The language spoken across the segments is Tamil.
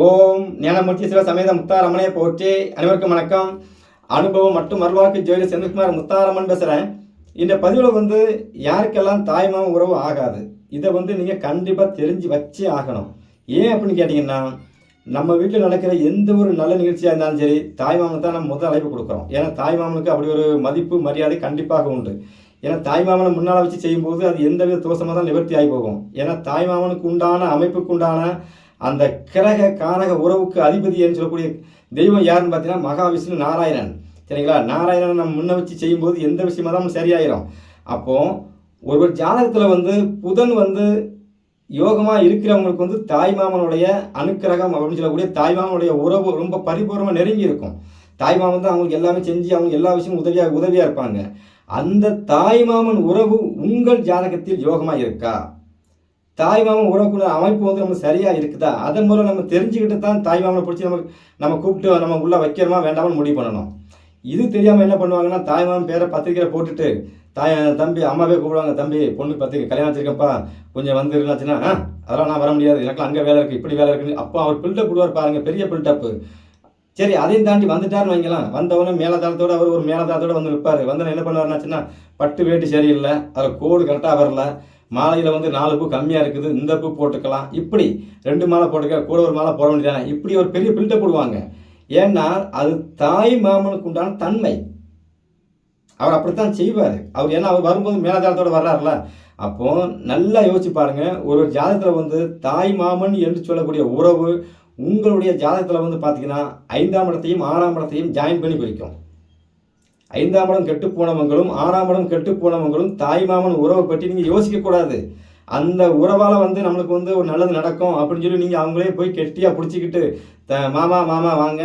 ஓம் ஞானமூர்த்தீஸ்வர சமேத முத்தாரமனே போற்றி. அனைவருக்கும் வணக்கம். அனுபவம் மற்றும் மறுவாக்கு ஜோதி செந்தில்குமார் முத்தாரமன் பேசுகிறேன் இந்த பதிவில் வந்து யாருக்கெல்லாம் தாய்மாமன் உறவு ஆகாது இதை வந்து நீங்கள் கண்டிப்பாக தெரிஞ்சு வச்சே ஆகணும். ஏன் அப்படின்னு கேட்டிங்கன்னா நம்ம வீட்டில் நடக்கிற எந்த ஒரு நல்ல நிகழ்ச்சியாக இருந்தாலும் சரி தாய்மாமனுக்கு தான் நம்ம முதல் அழைப்பு கொடுக்குறோம். ஏன்னா தாய்மாமனுக்கு அப்படி ஒரு மதிப்பு மரியாதை கண்டிப்பாக உண்டு. ஏன்னா தாய்மாமனை முன்னால் வச்சு செய்யும்போது அது எந்தவித தோஷமாக தான் நிவர்த்தி ஆகி போகும். ஏன்னா தாய்மாமனுக்கு உண்டான அமைப்புக்கு உண்டான அந்த கிரக காரக உறவுக்கு அதிபதி என்று சொல்லக்கூடிய தெய்வம் யாருன்னு பார்த்தீங்கன்னா மகாவிஷ்ணு நாராயணன். சரிங்களா? நாராயணன் நம்ம முன்ன வச்சு செய்யும்போது எந்த விஷயமா தான் சரியாயிரும். அப்போது ஒருவர் ஜாதகத்தில் வந்து புதன் வந்து யோகமாக இருக்கிறவங்களுக்கு வந்து தாய்மாமனுடைய அனுக்கிரகம் அப்படின்னு சொல்லக்கூடிய தாய்மாமனுடைய உறவு ரொம்ப பரிபூர்ணமாக நெருங்கி இருக்கும். தாய்மாமன் தான் அவங்களுக்கு எல்லாமே செஞ்சு அவங்க எல்லா விஷயமும் உதவியாக உதவியாக இருப்பாங்க. அந்த தாய்மாமன் உறவு உங்கள் ஜாதகத்தில் யோகமாக இருக்கா? தாய்மாமன் உறவுக்குள்ள அமைப்பு வந்து நம்ம சரியாக இருக்குதா? அதன் மூலம் நம்ம தெரிஞ்சுக்கிட்டு தான் தாய்மாமனை பிடிச்சி நம்ம நம்ம கூப்பிட்டு நம்ம உள்ளே வைக்கிறோமா வேண்டாமான்னு முடிவு பண்ணணும். இது தெரியாமல் என்ன பண்ணுவாங்கன்னா தாய்மாமன் பேரை பத்திரிக்கையில் போட்டுட்டு தாய் தம்பி அம்மாவே கூப்பிடுவாங்க தம்பி பொண்ணு பத்திரிக்கை கல்யாணம் வச்சிருக்கப்பா கொஞ்சம் வந்து இருந்தாச்சுன்னா அதெல்லாம் நான் வர முடியாது எனக்கு அங்கே வேலை இருக்குது இப்படி வேலை இருக்குன்னு. அப்போ அவர் பில்டப் கொடுவார் பாருங்க பெரிய பில்டப்பு சரி அதையும் தாண்டி வந்துட்டாருன்னு வைங்களேன் வந்தவொடனே மேலதாளத்தோட அவர் ஒரு மேலதாளத்தோட வந்து நிற்பார் வந்து என்ன பண்ணுவார்னாச்சுன்னா பட்டு வேட்டி சரியில்லை அதில் கோடு கரெக்டாக வரல மாலையில் வந்து நாலு பூ கம்மியாக இருக்குது இந்த பூ போட்டுக்கலாம். இப்படி ரெண்டு மாலை போட்டுக்க கூட ஒரு மாலை போட வேண்டியதானே? இப்படி ஒரு பெரிய பில்டப் போடுவாங்க. ஏன்னா அது தாய் மாமனுக்கு உண்டான தன்மை. அவர் அப்படித்தான் செய்வார். அவர் ஏன்னா அவர் வரும்போது மேலதாளத்தோட வர்றாருல. அப்போ நல்லா யோசிச்சு பாருங்க. ஒரு ஜாதகத்தில் வந்து தாய் மாமன் என்று சொல்லக்கூடிய உறவு உங்களுடைய ஜாதகத்தில் வந்து பார்த்தீங்கன்னா ஐந்தாம் இடத்தையும் ஆறாம் இடத்தையும் ஜாயின் பண்ணி குறிக்கும். ஐந்தாம் இடம் கெட்டு போனவங்களும் ஆறாம் இடம் கெட்டு போனவங்களும் தாய் மாமன் உறவை பற்றி நீங்கள் யோசிக்கக்கூடாது. அந்த உறவால் வந்து நம்மளுக்கு வந்து ஒரு நல்லது நடக்கும் அப்படின்னு சொல்லி நீங்கள் அவங்களே போய் கெட்டியாக பிடிச்சிக்கிட்டு த மாமா மாமா வாங்க.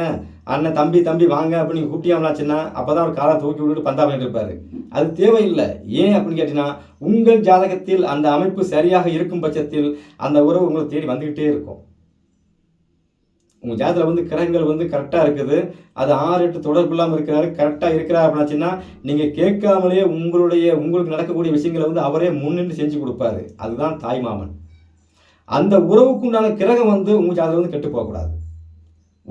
அண்ணன் தம்பி தம்பி வாங்க. அப்படின்னு கூட்டியாமலாச்சுன்னா அப்போ தான் அவர் காலை தூக்கி விட்டுட்டு பந்தா பண்ணிட்டு இருப்பாரு அது தேவையில்லை. ஏன் அப்படின்னு கேட்டிங்கன்னா உங்கள் ஜாதகத்தில் அந்த அமைப்பு சரியாக இருக்கும் பட்சத்தில் அந்த உறவு உங்களை தேடி வந்துக்கிட்டே இருக்கும். உங்கள் ஜாதகத்தில் வந்து கிரகங்கள் வந்து கரெக்டாக இருக்குது. அது ஆறு எட்டு தொடர்பு இல்லாமல் இருக்கிறாரு கரெக்டாக இருக்கிறார் அப்படின்னாச்சுன்னா நீங்கள் கேட்காமலேயே உங்களுடைய உங்களுக்கு நடக்கக்கூடிய விஷயங்களை வந்து அவரே முன்னின்று செஞ்சு கொடுப்பாரு. அதுதான் தாய்மாமன் அந்த உறவுக்கு உண்டான கிரகம் வந்து உங்கள் ஜாதகம் வந்து கெட்டு போகக்கூடாது.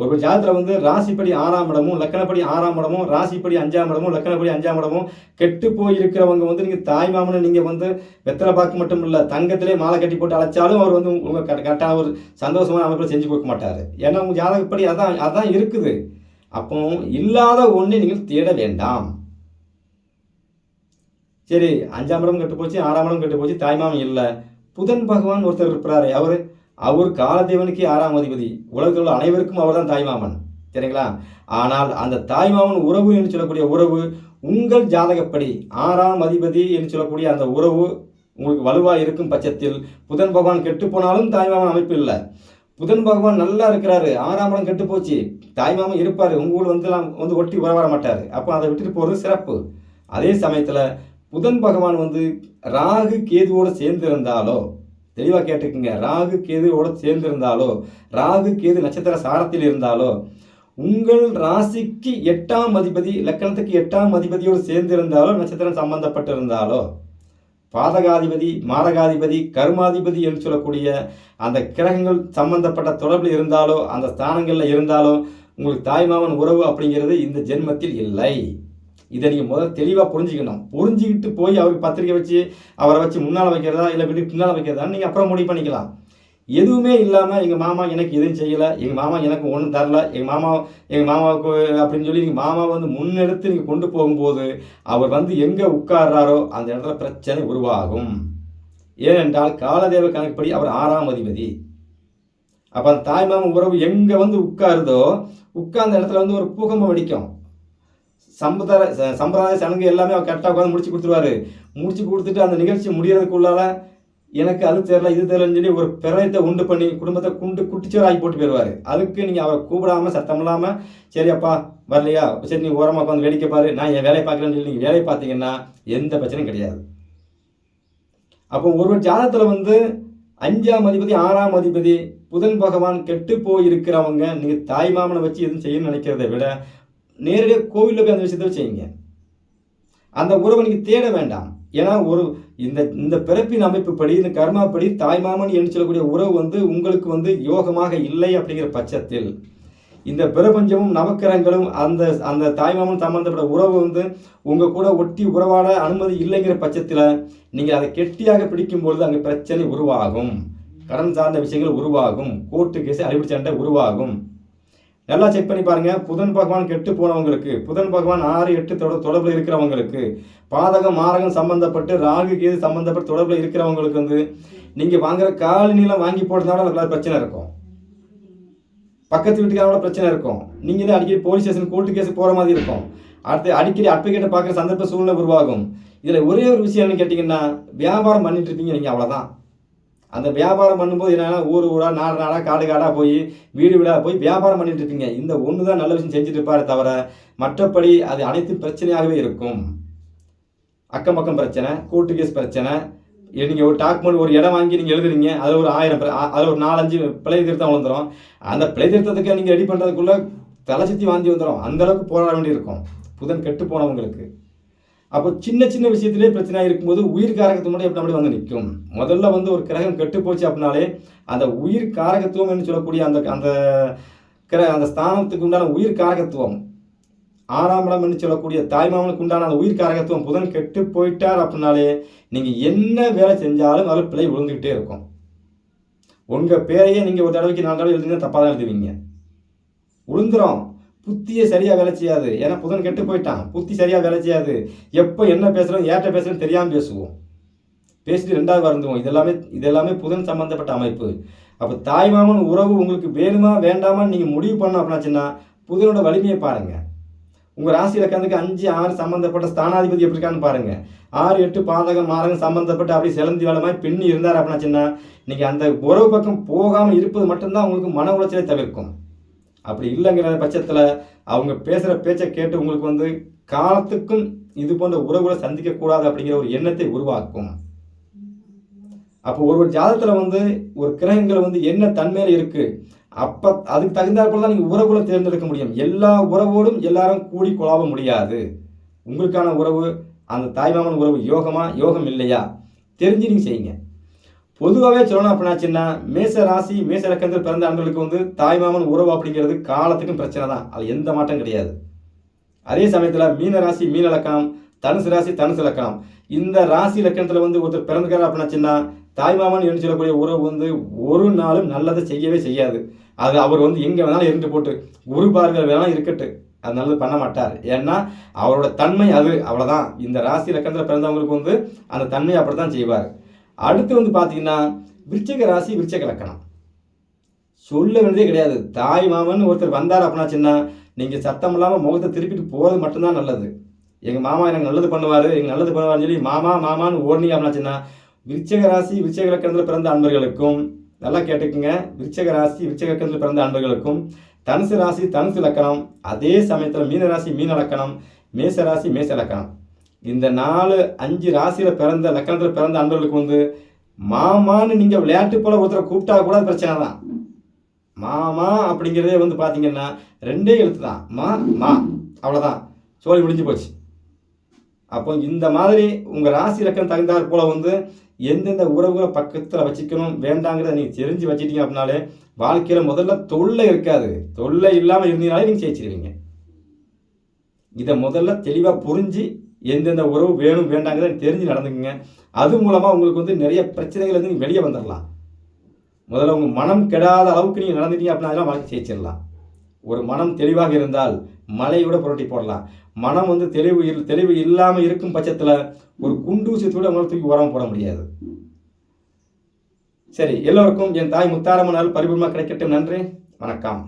ஒரு ஜாதத்தில் வந்து ராசிப்படி ஆறாம் இடமும் லக்கணப்படி ஆறாம் இடமும் ராசிப்படி அஞ்சாம் இடமும் லக்கணப்படி அஞ்சாம் இடமும் கெட்டு போய் இருக்கிறவங்க வந்து நீங்கள் தாய்மாமனை நீங்கள் வந்து வெத்தலை பார்க்க மட்டும் இல்லை தங்கத்திலே மாலை கட்டி போட்டு அழைச்சாலும் அவர் வந்து உங்கள் கரெக்டான ஒரு சந்தோஷமான அமைப்பில் செஞ்சு கொடுக்க மாட்டார். ஏன்னா உங்கள் ஜாதகப்படி அதான் அதான் இருக்குது. அப்போ இல்லாத ஒன்றை நீங்கள் தேட வேண்டாம். சரி அஞ்சாம் இடம் கெட்டு போச்சு ஆறாம் இடம் கெட்டு போச்சு தாய்மாமன் இல்லை. புதன் பகவான் ஒருத்தர் இருக்கிறாரு அவர் அவர் காலதேவனுக்கு ஆறாம் அதிபதி. உலகத்தில் உள்ள அனைவருக்கும் அவர் தான் தாய்மாமன். சரிங்களா? ஆனால் அந்த தாய்மாமன் உறவு என்று சொல்லக்கூடிய உறவு உங்கள் ஜாதகப்படி ஆறாம் அதிபதி என்று சொல்லக்கூடிய அந்த உறவு உங்களுக்கு வலுவாக இருக்கும் பட்சத்தில் புதன் பகவான் கெட்டு போனாலும் தாய்மாமன் அமைப்பு இல்லை. புதன் பகவான் நல்லா இருக்கிறாரு. ஆறாம் இடம் கெட்டு போச்சு. தாய்மாமன் இருப்பார். உங்க வந்து வந்து ஒட்டி உற வர மாட்டார். அப்போ அதை விட்டுட்டு போகிறது சிறப்பு. அதே சமயத்தில் புதன் பகவான் வந்து ராகு கேதுவோடு சேர்ந்திருந்தாலோ தெளிவாக கேட்டுக்கோங்க ராகு கேதுவோட சேர்ந்திருந்தாலோ ராகு கேது நட்சத்திர சாரத்தில் இருந்தாலோ உங்கள் ராசிக்கு எட்டாம் அதிபதி லக்கணத்துக்கு எட்டாம் அதிபதியோடு சேர்ந்திருந்தாலோ நட்சத்திரம் சம்பந்தப்பட்டிருந்தாலோ பாதகாதிபதி மாரகாதிபதி கருமாதிபதி என்று சொல்லக்கூடிய அந்த கிரகங்கள் சம்பந்தப்பட்ட தொடர்பில் இருந்தாலோ அந்த ஸ்தானங்களில் இருந்தாலோ உங்களுக்கு தாய்மாமன் உறவு அப்படிங்கிறது இந்த ஜென்மத்தில் இல்லை. இதை நீங்கள் முதல்ல தெளிவாக புரிஞ்சுக்கணும். புரிஞ்சுக்கிட்டு போய் அவருக்கு பத்திரிக்கை வச்சு அவரை வச்சு முன்னால் வைக்கிறதா இல்லை வீட்டுக்கு பின்னால் வைக்கிறதா நீங்கள் அப்புறம் முடிவு பண்ணிக்கலாம். எதுவுமே இல்லாமல் எங்கள் மாமா எனக்கு எதுவும் செய்யலை எங்கள் மாமா எனக்கு ஒன்றும் தரல எங்கள் மாமா எங்கள் மாமாவுக்கு அப்படின்னு சொல்லி நீங்கள் மாமா வந்து முன்னெடுத்து நீங்கள் கொண்டு போகும்போது அவர் வந்து எங்கே உட்கார்றாரோ அந்த இடத்துல பிரச்சனை உருவாகும். ஏனென்றால் காலதேவ கணக்குப்படி அவர் ஆறாம் அதிபதி. அப்போ அந்த தாய்மாமன் உறவு எங்கே வந்து உட்காருதோ உட்கார்ந்த இடத்துல வந்து ஒரு பூகம்பம் வெடிக்கும். சம்பிரதாய சம்பிரதாய சடங்கு எல்லாமே அவர் கரெக்டாக உட்காந்து முடிச்சு கொடுத்துருவாரு. முடிச்சு கொடுத்துட்டு அந்த நிகழ்ச்சி முடியறதுக்குள்ளால எனக்கு அது தெரியல இது தெரியலன்னு சொல்லி ஒரு பிரயத்தை உண்டு பண்ணி குடும்பத்தை குண்டு குட்டிச்சோர் ஆகி போட்டு போயிடுவார். அதுக்கு நீங்கள் அவரை கூப்பிடாம சத்தம் இல்லாமல் சரி அப்பா வரலையா? சரி நீ ஓரமாக உட்காந்து வேடிக்கை பாரு. நான் என் வேலையை பார்க்குறேன்னு சொல்லி நீங்கள் வேலையை பார்த்தீங்கன்னா எந்த பிரச்சனையும் கிடையாது. அப்போ ஒருவர் ஜாதகத்தில் வந்து அஞ்சாம் அதிபதி ஆறாம் அதிபதி புதன் பகவான் கெட்டு போயிருக்கிறவங்க நீங்கள் தாய்மாமனை வச்சு எதுவும் செய்யணும்னு நினைக்கிறத விட நேரடியாக கோவிலில் போய் அந்த விஷயத்தை செய்யுங்க. அந்த உறவை நீங்கள் தேட வேண்டாம். ஏன்னா ஒரு இந்த இந்த பிறப்பின் அமைப்புப்படி இந்த கர்மாப்படி தாய்மாமன் என்று சொல்லக்கூடிய உறவு வந்து உங்களுக்கு வந்து யோகமாக இல்லை அப்படிங்கிற பட்சத்தில் இந்த பிரபஞ்சமும் நவக்கிரகங்களும் அந்த அந்த தாய்மாமன் சம்பந்தப்பட்ட உறவு வந்து உங்கள் கூட ஒட்டி உறவாட அனுமதி இல்லைங்கிற பட்சத்தில் நீங்கள் அதை கெட்டியாக பிடிக்கும் பொழுது அங்கே பிரச்சனை உருவாகும். கடன் சார்ந்த விஷயங்கள் உருவாகும். கோர்ட்டு கேஸ் அடிப்படை சண்டை உருவாகும். நல்லா செக் பண்ணி பாருங்க. புதன் பகவான் கெட்டு போனவங்களுக்கு புதன் பகவான் ஆறு எட்டு தொட தொடர்பில் இருக்கிறவங்களுக்கு பாதகம் மாரகம் சம்பந்தப்பட்டு ராகு கேது சம்பந்தப்பட்ட தொடர்பில் இருக்கிறவங்களுக்கு வந்து நீங்கள் வாங்குற காலனிலாம் வாங்கி போடுறதுனால அதுக்குள்ள பிரச்சனை இருக்கும். பக்கத்து வீட்டுக்காரோட பிரச்சனை இருக்கும். நீங்களே அடிக்கடி போலீஸ் ஸ்டேஷன் கோர்ட்டு கேஸ் போகிற மாதிரி இருக்கும். அடுத்து அடிக்கடி அட்வொகேட்டை பார்க்குற சந்தர்ப்ப சூழ்நிலை உருவாகும். இதில் ஒரே ஒரு விஷயம் என்னன்னு கேட்டிங்கன்னா வியாபாரம் பண்ணிட்டு இருப்பீங்க நீங்கள் அவ்வளோதான் அந்த வியாபாரம் பண்ணும்போது என்னென்னா ஊர் ஊராக நாடு நாடாக காடு காடாக போய் வீடு வீடாக போய் வியாபாரம் பண்ணிட்டு இருப்பீங்க. இந்த ஒன்று தான் நல்ல விஷயம் செஞ்சுட்டு இருப்பாரு தவிர மற்றபடி அது அனைத்து பிரச்சனையாகவே இருக்கும். அக்கம் பக்கம் பிரச்சனை கோர்ட்டு கேஸ் பிரச்சனை. நீங்கள் ஒரு டாக்குமெண்ட் ஒரு இடம் வாங்கி நீங்கள் எழுதுறீங்க அதில் ஒரு ஆயிரம் அதில் ஒரு நாலஞ்சு பிழை திருத்தம் வந்துடும் அந்த பிழை திருத்தத்துக்கு நீங்கள் ரெடி பண்ணுறதுக்குள்ளே தலை சுற்றி வாந்தி வந்துடும் அந்த அளவுக்கு போராட வேண்டியிருக்கும். புதன் கெட்டு போனவங்களுக்கு. அப்போ சின்ன சின்ன விஷயத்திலே பிரச்சனையாக இருக்கும்போது உயிர் காரகத்துவம் மட்டும் எப்படி அப்படி வந்து நிற்கும்? முதல்ல வந்து ஒரு கிரகம் கெட்டு போச்சு அப்படின்னாலே அந்த உயிர் காரகத்துவம் என்று சொல்லக்கூடிய அந்த அந்த கிர அந்த ஸ்தானத்துக்கு உண்டான உயிர் காரகத்துவம் ஆறாம் இடம் என்று சொல்லக்கூடிய தாய்மாமனுக்கு உண்டான அந்த உயிர் காரகத்துவம் புதன் கெட்டு போயிட்டார் அப்படின்னாலே நீங்கள் என்ன வேலை செஞ்சாலும் அதில் பிழை விழுந்துக்கிட்டே இருக்கும். உங்கள் பேரையே நீங்கள் ஒரு தடவைக்கு நாலு தடவை எழுதுங்க தப்பாக தான் எழுதுவீங்க. விழுந்துடும் புத்தியே சரியாக வேலை செய்யாது. ஏன்னா புதன் கெட்டு போயிட்டான். புத்தி சரியாக வேலை செய்யாது. எப்போ என்ன பேசுகிறோம் ஏற்ற பேசுகிறோம் தெரியாமல் பேசுவோம். பேசிட்டு ரெண்டாவது வருந்துவோம் இதெல்லாமே இதெல்லாமே புதன் சம்மந்தப்பட்ட அமைப்பு. அப்போ தாய் மாமன் உறவு உங்களுக்கு வேணுமா வேண்டாமான்னு நீங்கள் முடிவு பண்ணோம் அப்படின்னாச்சுன்னா புதனோட வலிமையை பாருங்கள் உங்கள் ராசி இலக்கணத்துக்கு அஞ்சு ஆறு சம்மந்தப்பட்ட ஸ்தானாதிபதி எப்படி இருக்கான்னு பாருங்கள் ஆறு எட்டு பாதகம் மாதகம் சம்மந்தப்பட்டு அப்படி சிலந்தி வேலமாய் பின்னி இருந்தார் அப்படின்னாச்சுன்னா நீங்கள் அந்த உறவு பக்கம் போகாமல் இருப்பது மட்டும்தான் உங்களுக்கு மன உளைச்சலை தவிர்க்கும். அப்படி இல்லைங்கிற பட்சத்தில் அவங்க பேசுகிற பேச்சை கேட்டு உங்களுக்கு வந்து காலத்துக்கும் இது போன்ற உறவுகளை சந்திக்கக்கூடாது அப்படிங்கிற ஒரு எண்ணத்தை உருவாக்கும். அப்போ ஒரு ஒரு ஜாதகத்தில் வந்து ஒரு கிரகங்கள் வந்து என்ன தன்மையில் இருக்குது அப்போ அதுக்கு தகுந்தாற்போல் தான் நீங்கள் உறவுகளை தேர்ந்தெடுக்க முடியும். எல்லா உறவோடும் எல்லாரும் கூடி குழாவ முடியாது. உங்களுக்கான உறவு அந்த தாய்மாமன் உறவு யோகமா? யோகம் இல்லையா? தெரிஞ்சு நீங்கள் செய்யுங்க. பொதுவாகவே சொல்லணும் அப்படின்னாச்சுன்னா மேச ராசி மேச இலக்கத்தில் பிறந்த ஆண்களுக்கு வந்து தாய்மாமன் உறவு அப்படிங்கிறது காலத்துக்கும் பிரச்சனை தான். அது எந்த மாற்றம் கிடையாது. அதே சமயத்தில் மீன ராசி மீன இலக்கணம் தனுசு ராசி தனுசு இலக்கணம் இந்த ராசி இலக்கணத்தில் வந்து ஒருத்தர் பிறந்துக்கிறார் அப்படின்னாச்சுன்னா தாய்மாமன் என்று சொல்லக்கூடிய உறவு வந்து ஒரு நாளும் நல்லதை செய்யவே செய்யாது. அது அவர் வந்து எங்கே வேணாலும் இருந்து போட்டு குரு பார்வையில் வேணாலும் இருக்கட்டு அது நல்லது பண்ண மாட்டார். ஏன்னா அவரோட தன்மை அது. அவ்வளோதான் இந்த ராசி இலக்கணத்தில் பிறந்தவங்களுக்கு வந்து அந்த தன்மையை அப்படி தான் செய்வார். அடுத்து வந்து பார்த்தீங்கன்னா விருச்சக ராசி விருச்சக லக்கணம். சொல்ல வேண்டியதே கிடையாது. தாய் மாமன் ஒருத்தர் வந்தார் அப்படின்னா சின்ன நீங்கள் சத்தம் இல்லாமல் முகத்தை திருப்பிட்டு போகிறது மட்டும்தான் நல்லது. எங்கள் மாமா எனக்கு நல்லது பண்ணுவார் எங்கள் நல்லது பண்ணுவார்னு சொல்லி மாமா மாமான்னு ஓடினீங்க அப்படின்னா சின்ன விருச்சக ராசி விருச்சக லக்கணத்தில் பிறந்த அன்பர்களுக்கும் நல்லா கேட்டுக்குங்க. விருச்சக ராசி விருச்சக லக்கணத்தில் பிறந்த அன்பர்களுக்கும் தனுசு ராசி தனுசு லக்கணம் அதே சமயத்தில் மீன ராசி மீன லக்கணம் மேச ராசி மேச லக்கணம். இந்த நாலு அஞ்சு ராசியில் பிறந்த லக்கணத்தில் பிறந்த அன்பர்களுக்கு வந்து மாமான்னு நீங்கள் விளையாட்டு போல் ஒருத்தரை கூப்பிட்டா கூட பிரச்சனை தான். மாமா அப்படிங்கிறதே வந்து பார்த்தீங்கன்னா ரெண்டே எழுத்து தான். மா மா. அவ்வளோதான் சோழி முடிஞ்சு போச்சு. அப்போ இந்த மாதிரி உங்கள் ராசி ரக்கம் தகுந்தாற் போல் வந்து எந்தெந்த உறவுகளை பக்கத்தில் வச்சுக்கணும் வேண்டாங்கிறத நீங்கள் தெரிஞ்சு வச்சிட்டீங்க அப்படின்னாலே வாழ்க்கையில் முதல்ல தொல்லை இருக்காது. தொல்லை இல்லாமல் இருந்தீங்கனாலே நீங்கள் ஜெயிச்சிருவீங்க. இதை முதல்ல தெளிவாக புரிஞ்சு எந்தெந்த உறவு வேணும் வேண்டாங்கிறத தெரிஞ்சு நடந்துக்குங்க. அது மூலமாக உங்களுக்கு வந்து நிறைய பிரச்சனைகள் வந்து நீங்கள் வெளியே வந்துடலாம் முதல்ல உங்கள் மனம் கெடாத அளவுக்கு நீங்கள் நடந்துட்டீங்க அப்படின்னா அதெல்லாம் வாழ்க்கை ஜெயிச்சிடலாம் ஒரு மனம் தெளிவாக இருந்தால் மலையோட புரட்டி போடலாம். மனம் வந்து தெளிவு இல் தெளிவு இல்லாமல் இருக்கும் பட்சத்தில் ஒரு குண்டூசியத்தோடு கூட உங்களால் தூக்கி உரம் போட முடியாது. சரி எல்லோருக்கும் என் தாய் முத்தாரம்மனால் பரிபூர்ணமாக கிடைக்கட்டும். நன்றி. வணக்கம்.